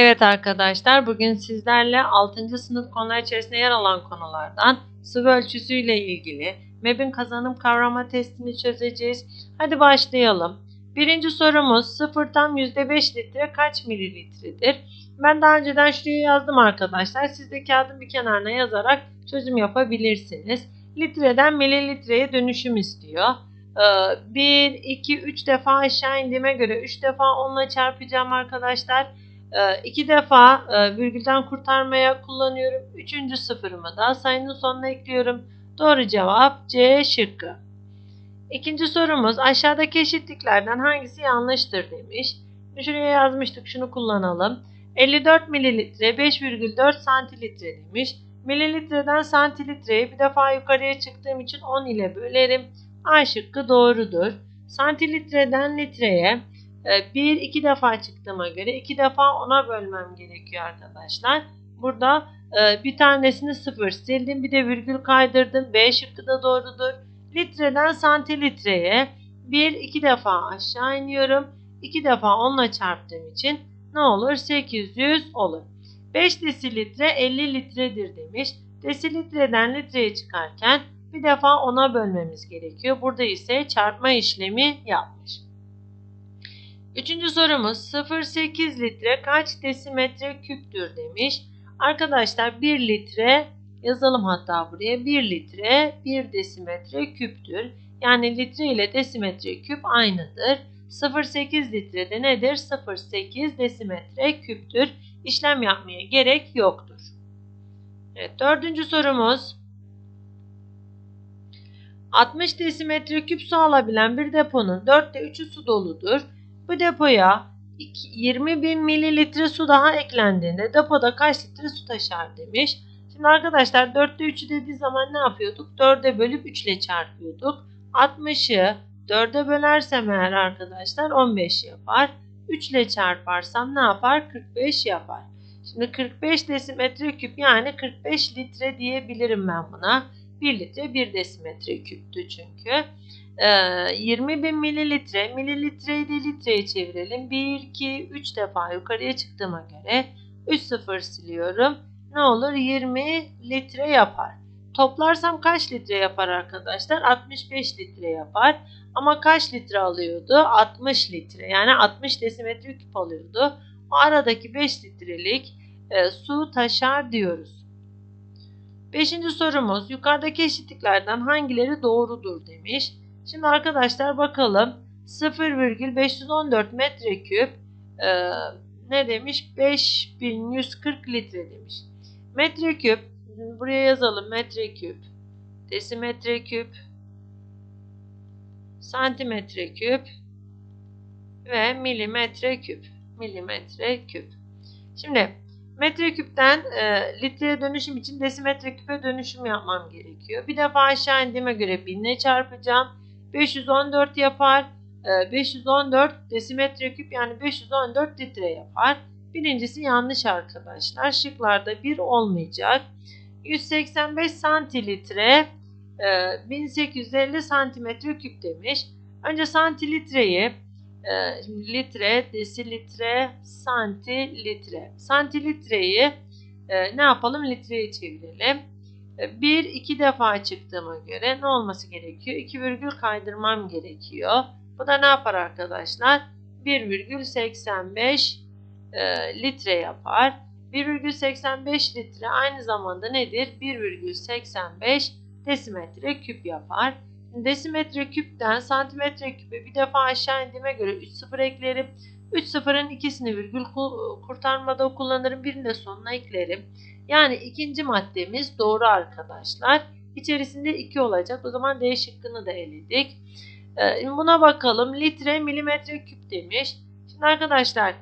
Evet arkadaşlar bugün sizlerle 6. sınıf konular içerisinde yer alan konulardan sıvı ölçüsüyle ilgili MEB'in kazanım kavrama testini çözeceğiz. Hadi başlayalım. Birinci sorumuz 0 tam %5 litre kaç mililitredir? Ben daha önceden şuraya yazdım arkadaşlar. Siz de kağıdın bir kenarına yazarak çözüm yapabilirsiniz. Litreden mililitreye dönüşüm istiyor. 1, 2, 3 defa aşağı indiğime göre 3 defa onunla çarpacağım arkadaşlar. Ee, iki defa e, virgülden kurtarmaya kullanıyorum. Üçüncü sıfırımı da sayının sonuna ekliyorum. Doğru cevap C şıkkı. İkinci sorumuz aşağıdaki eşitliklerden hangisi yanlıştır demiş. Şuraya yazmıştık şunu kullanalım. 54 mililitre 5,4 santilitre demiş. Mililitreden santilitreye bir defa yukarıya çıktığım için 10 ile bölerim. A şıkkı doğrudur. Santilitreden litreye 1 ee, iki defa çıktığıma göre iki defa ona bölmem gerekiyor arkadaşlar. Burada e, bir tanesini sıfır sildim bir de virgül kaydırdım. B şıkkı da doğrudur. Litreden santilitreye 1 iki defa aşağı iniyorum. 2 defa onunla çarptığım için ne olur? 800 olur. 5 desilitre 50 litredir demiş. Desilitreden litreye çıkarken bir defa ona bölmemiz gerekiyor. Burada ise çarpma işlemi yapmış. Üçüncü sorumuz 0,8 litre kaç desimetre küptür demiş. Arkadaşlar 1 litre yazalım hatta buraya 1 litre 1 desimetre küptür. Yani litre ile desimetre küp aynıdır. 0,8 litrede nedir? 0,8 desimetre küptür. İşlem yapmaya gerek yoktur. Evet, dördüncü sorumuz. 60 desimetre küp su alabilen bir deponun 4'te 3'ü su doludur. Bu depoya 20 bin mililitre su daha eklendiğinde depoda kaç litre su taşar demiş. Şimdi arkadaşlar 4'te 3'ü dediği zaman ne yapıyorduk? 4'e bölüp 3 ile çarpıyorduk. 60'ı 4'e bölersem eğer arkadaşlar 15 yapar. 3 ile çarparsam ne yapar? 45 yapar. Şimdi 45 desimetre küp yani 45 litre diyebilirim ben buna. 1 litre 1 desimetre küptü çünkü. 20 ee, bin mililitre. Mililitreyi de litreye çevirelim. 1, 2, 3 defa yukarıya çıktığıma göre 3 sıfır siliyorum. Ne olur? 20 litre yapar. Toplarsam kaç litre yapar arkadaşlar? 65 litre yapar. Ama kaç litre alıyordu? 60 litre. Yani 60 desimetre küp alıyordu. O aradaki 5 litrelik e, su taşar diyoruz. Beşinci sorumuz yukarıdaki eşitliklerden hangileri doğrudur demiş. Şimdi arkadaşlar bakalım 0,514 metreküp e, ne demiş? 5140 litre demiş. Metreküp buraya yazalım metreküp desimetre küp santimetre küp ve milimetre küp milimetre küp. Şimdi metreküpten e, litreye dönüşüm için desimetre küpe dönüşüm yapmam gerekiyor. Bir defa aşağı indiğime göre binle çarpacağım. 514 yapar. 514 ee, desimetre küp yani 514 litre yapar. Birincisi yanlış arkadaşlar. Şıklarda 1 olmayacak. 185 santilitre 1850 e, santimetre küp demiş. Önce santilitreyi e, litre, desilitre, santilitre. Santilitreyi e, ne yapalım? Litreye çevirelim. 1 2 defa çıktığıma göre ne olması gerekiyor? 2 virgül kaydırmam gerekiyor. Bu da ne yapar arkadaşlar? 1,85 e, litre yapar. 1,85 litre aynı zamanda nedir? 1,85 desimetre küp yapar. Desimetre küpten santimetre küpe bir defa aşağı indiğime göre 3 sıfır eklerim. 3 sıfırın ikisini virgül kurtarmada kullanırım. Birini de sonuna eklerim. Yani ikinci maddemiz doğru arkadaşlar. İçerisinde 2 olacak. O zaman D şıkkını da eledik. Ee, buna bakalım. Litre milimetre küp demiş. Şimdi arkadaşlar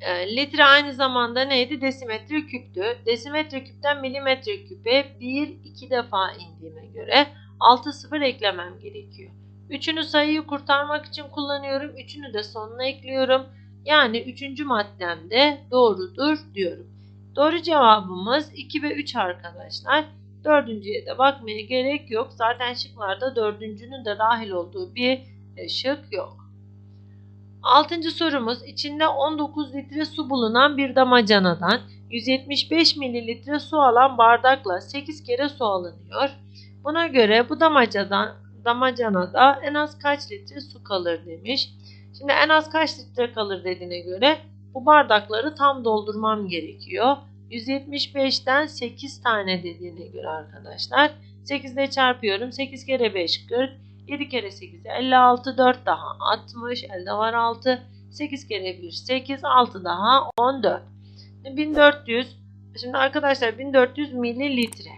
e, litre aynı zamanda neydi? Desimetre küptü. Desimetre küpten milimetre küpe 1-2 defa indiğime göre 6 sıfır eklemem gerekiyor. Üçünü sayıyı kurtarmak için kullanıyorum. Üçünü de sonuna ekliyorum. Yani üçüncü maddemde doğrudur diyorum. Doğru cevabımız 2 ve 3 arkadaşlar. Dördüncüye de bakmaya gerek yok. Zaten şıklarda dördüncünün de dahil olduğu bir e, şık yok. Altıncı sorumuz içinde 19 litre su bulunan bir damacanadan 175 mililitre su alan bardakla 8 kere su alınıyor. Buna göre bu damacadan, damacanada en az kaç litre su kalır demiş. Şimdi en az kaç litre kalır dediğine göre bu bardakları tam doldurmam gerekiyor. 175'ten 8 tane dediğine göre arkadaşlar 8 ile çarpıyorum. 8 kere 5 40. 7 kere 8 56. 4 daha 60. Elde var 6. 8 kere 1 8. 6 daha 14. 1400. Şimdi arkadaşlar 1400 mililitre.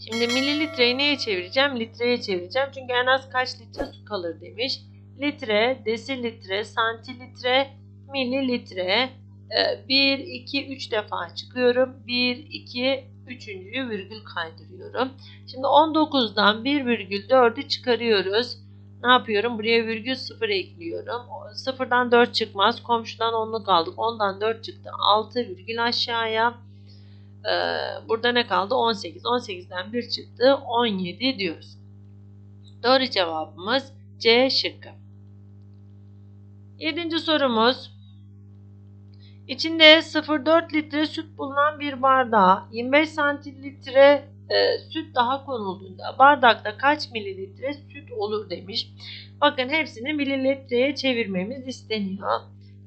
Şimdi mililitreyi neye çevireceğim? Litreye çevireceğim. Çünkü en az kaç litre su kalır demiş. Litre, desilitre, santilitre, mililitre. 1, 2, 3 defa çıkıyorum. 1, 2, üçüncüyü virgül kaydırıyorum. Şimdi 19'dan 1,4'ü çıkarıyoruz. Ne yapıyorum? Buraya virgül 0 ekliyorum. 0'dan 4 çıkmaz. Komşudan 10'luk aldık. 10'dan 4 çıktı. 6 virgül aşağıya. Ee, burada ne kaldı? 18. 18'den 1 çıktı. 17 diyoruz. Doğru cevabımız C şıkkı. Yedinci sorumuz. İçinde 0,4 litre süt bulunan bir bardağa 25 santililitre e, süt daha konulduğunda bardakta kaç mililitre süt olur demiş. Bakın hepsini mililitreye çevirmemiz isteniyor.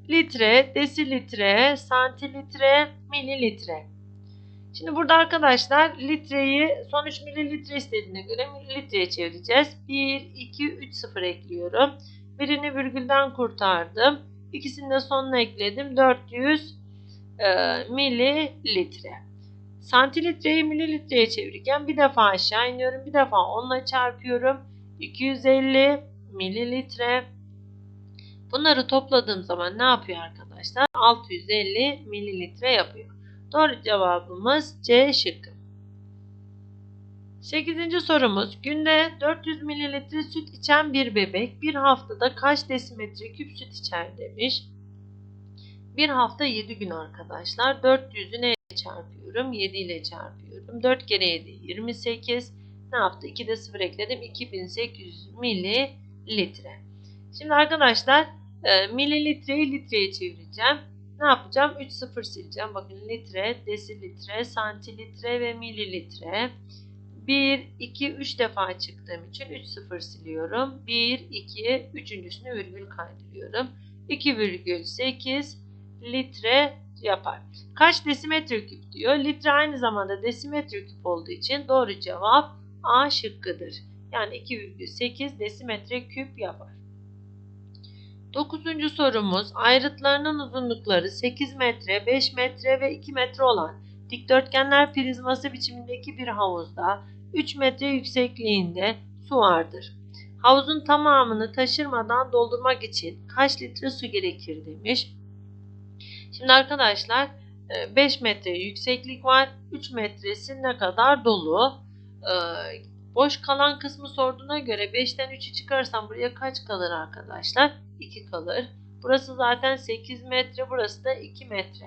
Litre, desilitre, santilitre, mililitre. Şimdi burada arkadaşlar litreyi son 3 mililitre istediğine göre mililitreye çevireceğiz. 1, 2, 3, 0 ekliyorum. Birini virgülden kurtardım. İkisini de sonuna ekledim. 400 e, mililitre. Santilitreyi mililitreye çevirirken bir defa aşağı iniyorum. Bir defa onunla çarpıyorum. 250 mililitre. Bunları topladığım zaman ne yapıyor arkadaşlar? 650 mililitre yapıyor. Doğru cevabımız C şıkkı. 8. sorumuz. Günde 400 mililitre süt içen bir bebek bir haftada kaç desimetre küp süt içer demiş. Bir hafta 7 gün arkadaşlar. 400'ü neye çarpıyorum? 7 ile çarpıyorum. 4 kere 7 28. Ne yaptı? 2 de 0 ekledim. 2800 mililitre. Şimdi arkadaşlar e, mililitreyi litreye çevireceğim. Ne yapacağım? 3 sıfır sileceğim. Bakın litre, desilitre, santilitre ve mililitre. 1, 2, 3 defa çıktığım için 3 sıfır siliyorum. 1, 2, üçüncüsünü virgül kaydırıyorum. 2,8 litre yapar. Kaç desimetre küp diyor. Litre aynı zamanda desimetre küp olduğu için doğru cevap A şıkkıdır. Yani 2,8 desimetre küp yapar. Dokuzuncu sorumuz ayrıtlarının uzunlukları 8 metre, 5 metre ve 2 metre olan dikdörtgenler prizması biçimindeki bir havuzda 3 metre yüksekliğinde su vardır. Havuzun tamamını taşırmadan doldurmak için kaç litre su gerekir demiş. Şimdi arkadaşlar 5 metre yükseklik var. 3 metresi ne kadar dolu? Boş kalan kısmı sorduğuna göre 5'ten 3'ü çıkarsam buraya kaç kalır arkadaşlar? 2 kalır. Burası zaten 8 metre. Burası da 2 metre.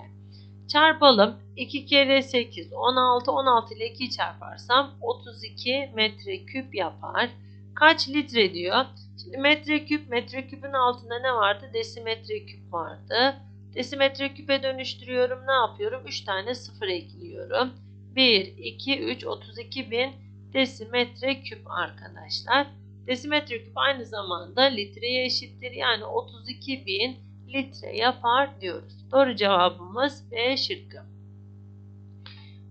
Çarpalım. 2 kere 8 16. 16 ile 2 çarparsam 32 metre küp yapar. Kaç litre diyor. Şimdi metre küp metre küpün altında ne vardı? Desimetre küp vardı. Desimetre küpe dönüştürüyorum. Ne yapıyorum? 3 tane sıfır ekliyorum. 1, 2, 3, 32 bin desimetre küp arkadaşlar. Desimetre küp aynı zamanda litreye eşittir. Yani 32 bin litre yapar diyoruz. Doğru cevabımız B şıkkı.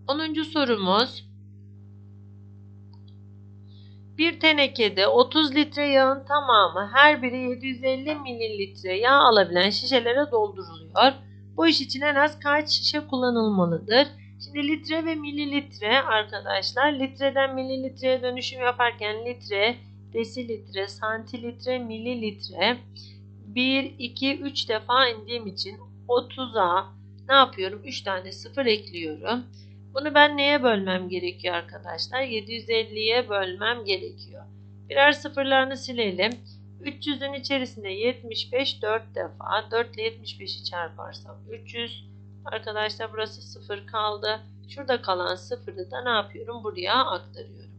10. sorumuz. Bir tenekede 30 litre yağın tamamı her biri 750 mililitre yağ alabilen şişelere dolduruluyor. Bu iş için en az kaç şişe kullanılmalıdır? Şimdi litre ve mililitre arkadaşlar litreden mililitreye dönüşüm yaparken litre, desilitre, santilitre, mililitre 1, 2, 3 defa indiğim için 30'a ne yapıyorum? 3 tane sıfır ekliyorum. Bunu ben neye bölmem gerekiyor arkadaşlar? 750'ye bölmem gerekiyor. Birer sıfırlarını silelim. 300'ün içerisinde 75 4 defa. 4 ile 75'i çarparsam 300. Arkadaşlar burası 0 kaldı. Şurada kalan sıfırı da ne yapıyorum? Buraya aktarıyorum.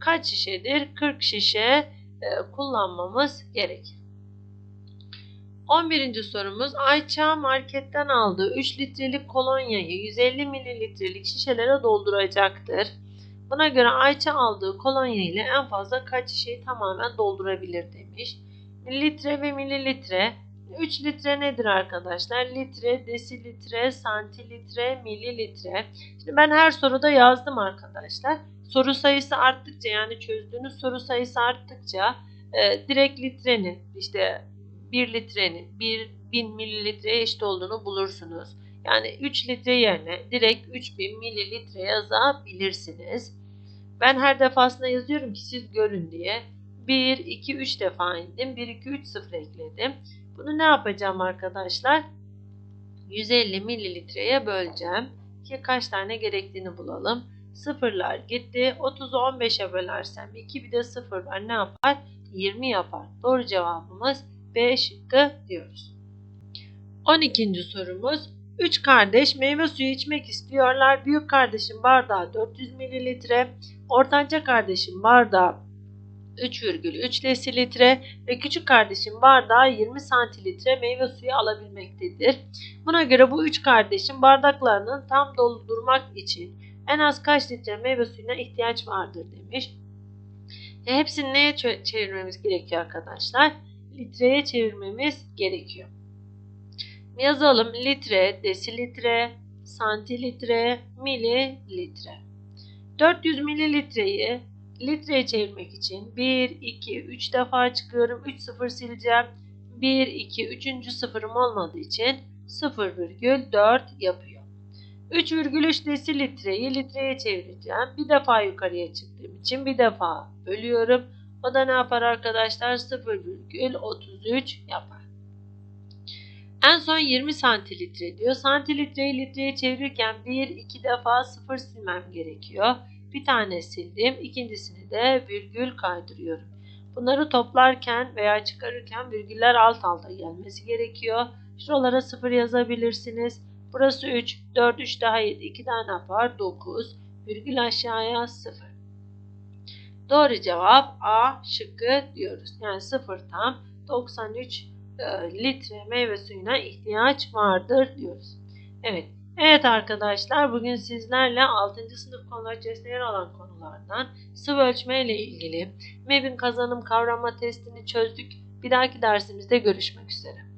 Kaç şişedir? 40 şişe e, kullanmamız gerekir. 11. sorumuz Ayça marketten aldığı 3 litrelik kolonyayı 150 mililitrelik şişelere dolduracaktır. Buna göre Ayça aldığı kolonya ile en fazla kaç şişeyi tamamen doldurabilir demiş. Litre ve mililitre 3 litre nedir arkadaşlar? Litre, desilitre, santilitre, mililitre. Şimdi ben her soruda yazdım arkadaşlar. Soru sayısı arttıkça yani çözdüğünüz soru sayısı arttıkça e, direkt litrenin işte 1 litrenin 1 1000 mililitreye eşit olduğunu bulursunuz. Yani 3 litre yerine direkt 3000 mililitre yazabilirsiniz. Ben her defasında yazıyorum ki siz görün diye. 1, 2, 3 defa indim. 1, 2, 3, 0 ekledim. Bunu ne yapacağım arkadaşlar? 150 mililitreye böleceğim. Ki kaç tane gerektiğini bulalım. Sıfırlar gitti. 30'u 15'e bölersem 2 bir de 0 var. Ne yapar? 20 yapar. Doğru cevabımız B şıkkı diyoruz. 12. sorumuz. 3 kardeş meyve suyu içmek istiyorlar. Büyük kardeşin bardağı 400 mililitre. Ortanca kardeşin bardağı 3,3 desilitre ve küçük kardeşin bardağı 20 santilitre meyve suyu alabilmektedir. Buna göre bu üç kardeşin bardaklarını tam doldurmak için en az kaç litre meyve suyuna ihtiyaç vardır demiş. E, hepsini neye çevirmemiz gerekiyor arkadaşlar? Litreye çevirmemiz gerekiyor. Yazalım litre, desilitre, santilitre, mililitre. 400 mililitreyi litreye çevirmek için 1, 2, 3 defa çıkıyorum. 3 sıfır sileceğim. 1, 2, 3. sıfırım olmadığı için 0,4 yapıyor. 3,3 desilitreyi litreye çevireceğim. Bir defa yukarıya çıktığım için bir defa bölüyorum. O da ne yapar arkadaşlar? 0,33 yapar. En son 20 santilitre diyor. Santilitreyi litreye çevirirken 1-2 defa 0 silmem gerekiyor. Bir tane sildim. ikincisini de virgül kaydırıyorum. Bunları toplarken veya çıkarırken virgüller alt alta gelmesi gerekiyor. Şuralara 0 yazabilirsiniz. Burası 3, 4, 3 daha 7, 2 tane var 9. Virgül aşağıya 0. Doğru cevap A şıkkı diyoruz. Yani 0 tam 93 e, litre meyve suyuna ihtiyaç vardır diyoruz. Evet Evet arkadaşlar bugün sizlerle 6. sınıf konular içerisinde yer alan konulardan sıvı ölçme ile ilgili MEB'in kazanım kavrama testini çözdük. Bir dahaki dersimizde görüşmek üzere.